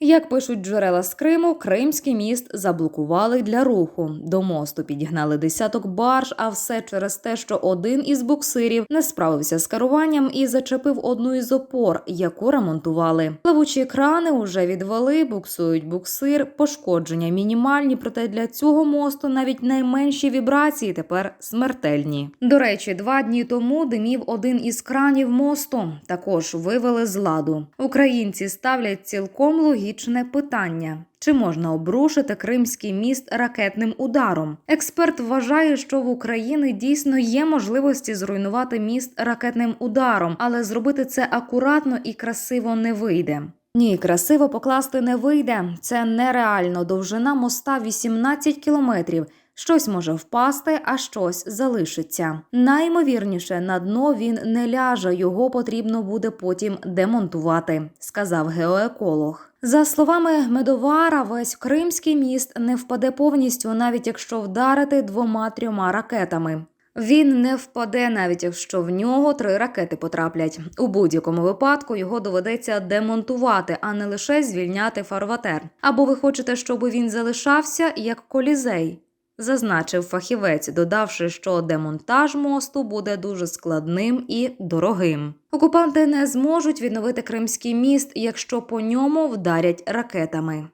Як пишуть джерела з Криму, Кримський міст заблокували для руху. До мосту підігнали десяток барж, а все через те, що один із буксирів не справився з керуванням і зачепив одну із опор, яку ремонтували. Плавучі крани уже відвели, буксують буксир, пошкодження мінімальні, проте для цього мосту навіть найменші вібрації тепер смертельні. До речі, два дні тому димів один із кранів мосту. Також вивели з ладу. Українці ставлять цілком логічне питання. Чи можна обрушити Кримський міст ракетним ударом? Експерт вважає, що в Україні дійсно є можливості зруйнувати міст ракетним ударом, але зробити це акуратно і красиво не вийде. Ні, красиво покласти не вийде. Це нереально. Довжина моста 18 кілометрів. Щось може впасти, а щось залишиться. Наймовірніше, на дно він не ляже, його потрібно буде потім демонтувати, сказав геоеколог. За словами Медовара, весь Кримський міст не впаде повністю, навіть якщо вдарити двома-трьома ракетами. Він не впаде, навіть якщо в нього три ракети потраплять. У будь-якому випадку його доведеться демонтувати, а не лише звільняти фарватер. Або ви хочете, щоб він залишався як колізей зазначив фахівець, додавши, що демонтаж мосту буде дуже складним і дорогим. Окупанти не зможуть відновити Кримський міст, якщо по ньому вдарять ракетами.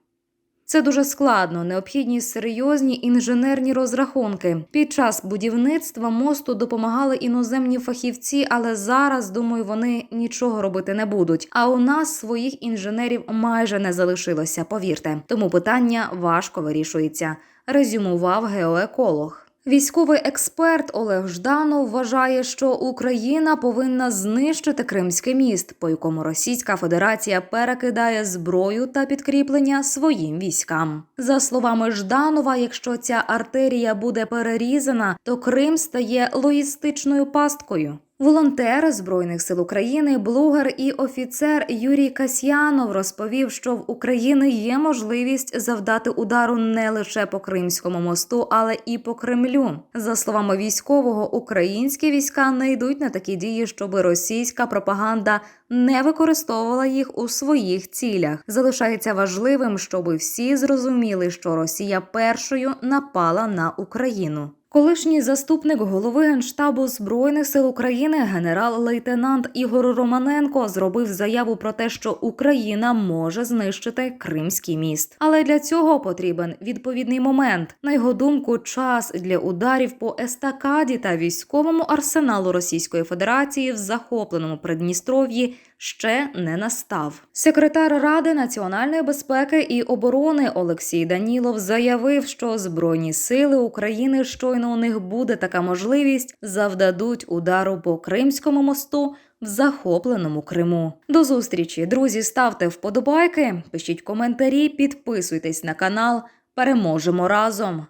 Це дуже складно, необхідні серйозні інженерні розрахунки. Під час будівництва мосту допомагали іноземні фахівці, але зараз, думаю, вони нічого робити не будуть. А у нас своїх інженерів майже не залишилося, повірте. Тому питання важко вирішується резюмував геоеколог. Військовий експерт Олег Жданов вважає, що Україна повинна знищити Кримський міст, по якому Російська Федерація перекидає зброю та підкріплення своїм військам. За словами Жданова, якщо ця артерія буде перерізана, то Крим стає логістичною пасткою. Волонтер Збройних сил України, блогер і офіцер Юрій Касьянов розповів, що в Україні є можливість завдати удару не лише по Кримському мосту, але і по Кремлю. За словами військового, українські війська не йдуть на такі дії, щоб російська пропаганда не використовувала їх у своїх цілях. Залишається важливим, щоб всі зрозуміли, що Росія першою напала на Україну. Колишній заступник голови генштабу збройних сил України, генерал-лейтенант Ігор Романенко, зробив заяву про те, що Україна може знищити Кримський міст, але для цього потрібен відповідний момент. На його думку, час для ударів по естакаді та військовому арсеналу Російської Федерації в захопленому Придністров'ї ще не настав. Секретар Ради національної безпеки і оборони Олексій Данілов заявив, що збройні сили України у них буде така можливість, завдадуть удару по Кримському мосту. В захопленому Криму до зустрічі, друзі. Ставте вподобайки, пишіть коментарі, підписуйтесь на канал. Переможемо разом.